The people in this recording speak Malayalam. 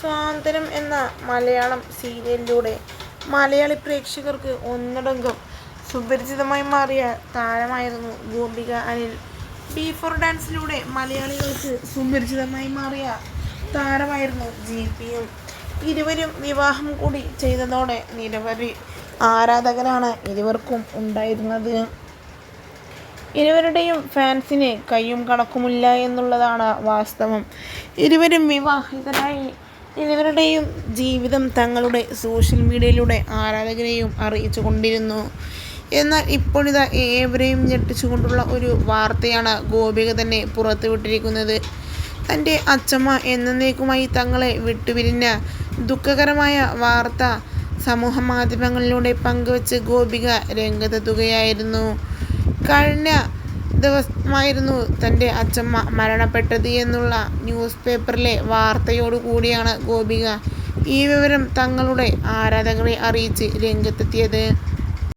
സ്വാതന്ത്ര്യം എന്ന മലയാളം സീരിയലിലൂടെ മലയാളി പ്രേക്ഷകർക്ക് ഒന്നടങ്കം സുപരിചിതമായി മാറിയ താരമായിരുന്നു ഗോപിക അനിൽ. ബീഫോർ ഡാൻസിലൂടെ മലയാളികൾക്ക് സുപരിചിതമായി മാറിയ താരമായിരുന്നു ജി പിയും ഇരുവരും വിവാഹം കൂടി ചെയ്തതോടെ നിരവധി ആരാധകരാണ് ഇരുവർക്കും ഉണ്ടായിരുന്നത്. ഇരുവരുടെയും ഫാൻസിന് കയ്യും കണക്കുമില്ല എന്നുള്ളതാണ് വാസ്തവം. ഇരുവരും വിവാഹിതരായി ഇരുവരുടെയും ജീവിതം തങ്ങളുടെ സോഷ്യൽ മീഡിയയിലൂടെ ആരാധകരെയും അറിയിച്ചു കൊണ്ടിരുന്നു. എന്നാൽ ഇപ്പോഴിതാ ഏവരെയും ഞെട്ടിച്ചുകൊണ്ടുള്ള ഒരു വാർത്തയാണ് ഗോപിക തന്നെ പുറത്തുവിട്ടിരിക്കുന്നത് തന്റെ അച്ചമ്മ എന്നേക്കുമായി തങ്ങളെ വിട്ടുപിരിഞ്ഞ ദുഃഖകരമായ വാർത്ത സമൂഹ മാധ്യമങ്ങളിലൂടെ പങ്കുവച്ച് ഗോപിക രംഗത്തെത്തുകയായിരുന്നു. കഴിഞ്ഞ ദിവസമായിരുന്നു തന്റെ അച്ചമ്മ മരണപ്പെട്ടത് എന്നുള്ള ന്യൂസ് പേപ്പറിലെ വാർത്തയോടുകൂടിയാണ് ഗോപിക ഈ വിവരം തങ്ങളുടെ ആരാധകരെ അറിയിച്ച് രംഗത്തെത്തിയത്.